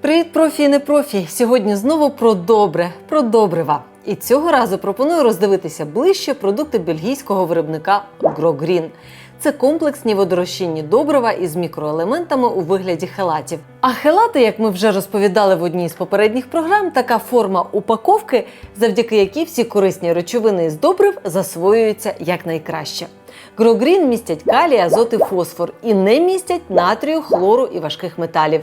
Привіт, профі і не профі! Сьогодні знову про добре, про добрива. І цього разу пропоную роздивитися ближче продукти бельгійського виробника GroGreen. Це комплексні водорозчинні добрива із мікроелементами у вигляді хелатів. А хелати, як ми вже розповідали в одній з попередніх програм, така форма упаковки, завдяки якій всі корисні речовини із добрив засвоюються якнайкраще. Грогрін містять калій, азот і фосфор і не містять натрію, хлору і важких металів.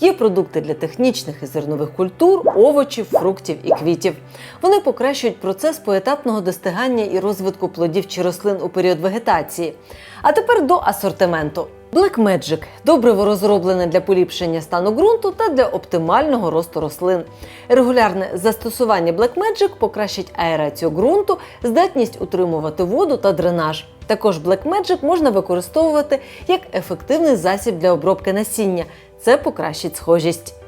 Є продукти для технічних і зернових культур, овочів, фруктів і квітів. Вони покращують процес поетапного достигання і розвитку плодів чи рослин у період вегетації. А тепер до асортименту. Black Magic – добриво розроблене для поліпшення стану ґрунту та для оптимального росту рослин. Регулярне застосування Black Magic покращить аерацію ґрунту, здатність утримувати воду та дренаж. Також Black Magic можна використовувати як ефективний засіб для обробки насіння. Це покращить схожість.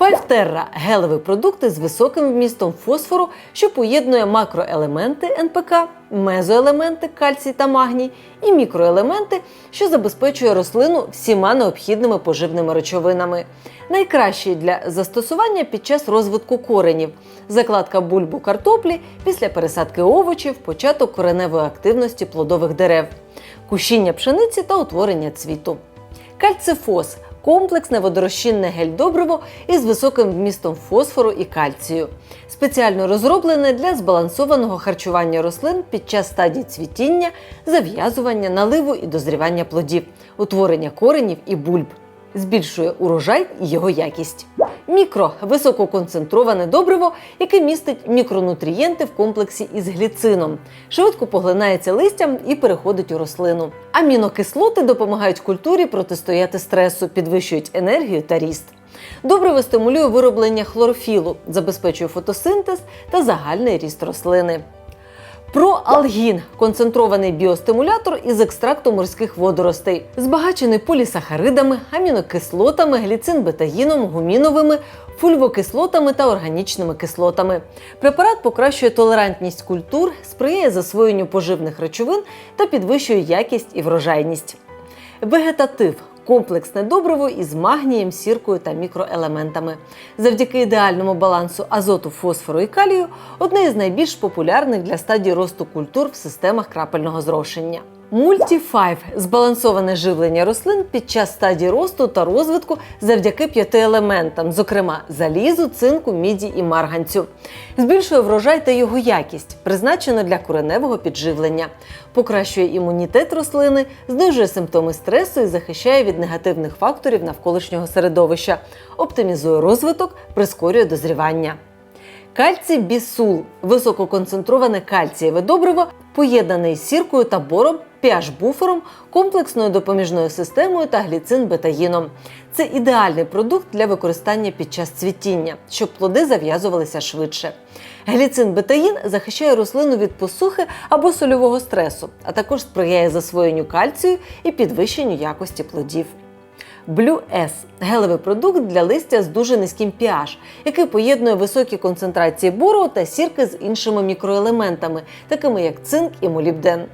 Terra – гелеві продукти з високим вмістом фосфору, що поєднує макроелементи НПК, мезоелементи кальцій та магній і мікроелементи, що забезпечує рослину всіма необхідними поживними речовинами. Найкращий для застосування під час розвитку коренів, закладка бульбу картоплі після пересадки овочів, початок кореневої активності плодових дерев, кущіння пшениці та утворення цвіту. Кальцифос комплексне водорозчинне гель-добриво із високим вмістом фосфору і кальцію. Спеціально розроблене для збалансованого харчування рослин під час стадії цвітіння, зав'язування, наливу і дозрівання плодів, утворення коренів і бульб. Збільшує урожай і його якість. Мікро висококонцентроване добриво, яке містить мікронутрієнти в комплексі із гліцином, швидко поглинається листям і переходить у рослину. Амінокислоти допомагають культурі протистояти стресу, підвищують енергію та ріст. Добриво стимулює вироблення хлорофілу, забезпечує фотосинтез та загальний ріст рослини. Проалгін концентрований біостимулятор із екстракту морських водоростей, збагачений полісахаридами, амінокислотами, гліцин-бетаїном, гуміновими, фульвокислотами та органічними кислотами. Препарат покращує толерантність культур, сприяє засвоєнню поживних речовин та підвищує якість і врожайність. Вегетатив комплексне добриво із магнієм, сіркою та мікроелементами. Завдяки ідеальному балансу азоту, фосфору і калію одне із найбільш популярних для стадії росту культур в системах крапельного зрошення. Мультіфайв збалансоване живлення рослин під час стадії росту та розвитку завдяки п'яти елементам, зокрема залізу, цинку, міді і марганцю. Збільшує врожай та його якість, призначено для кореневого підживлення, покращує імунітет рослини, знижує симптоми стресу і захищає від негативних факторів навколишнього середовища, оптимізує розвиток, прискорює дозрівання. Кальцій бісул висококонцентроване кальцієве добриво, поєднане із сіркою та бором, pH-буфером, комплексною допоміжною системою та гліцин-бетаїном. Це ідеальний продукт для використання під час цвітіння, щоб плоди зав'язувалися швидше. Гліцин-бетаїн захищає рослину від посухи або сольового стресу, а також сприяє засвоєнню кальцію і підвищенню якості плодів. Blue S – гелевий продукт для листя з дуже низьким pH, який поєднує високі концентрації бору та сірки з іншими мікроелементами, такими як цинк і молібден.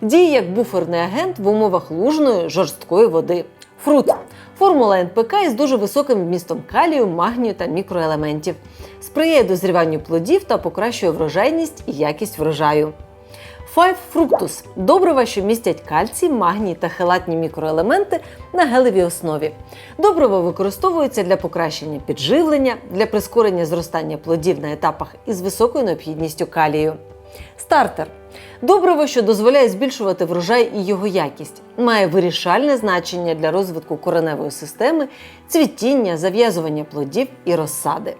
Діє як буферний агент в умовах лужної жорсткої води. Фрут формула НПК із дуже високим вмістом калію, магнію та мікроелементів. Сприяє дозріванню плодів та покращує врожайність і якість врожаю. Five Fructus – добрива, що містять кальцій, магній та хелатні мікроелементи на гелевій основі. Добрива використовуються для покращення підживлення, для прискорення зростання плодів на етапах із високою необхідністю калію. Стартер добриво, що дозволяє збільшувати врожай і його якість, має вирішальне значення для розвитку кореневої системи, цвітіння, зав'язування плодів і розсади.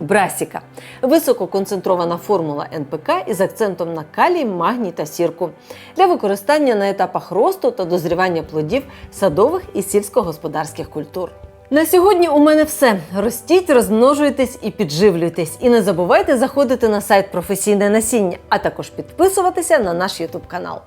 Брасіка висококонцентрована формула НПК із акцентом на калій, магній та сірку для використання на етапах росту та дозрівання плодів садових і сільськогосподарських культур. На сьогодні у мене все. Ростіть, розмножуйтесь і підживлюйтесь. І не забувайте заходити на сайт професійне насіння, а також підписуватися на наш YouTube канал.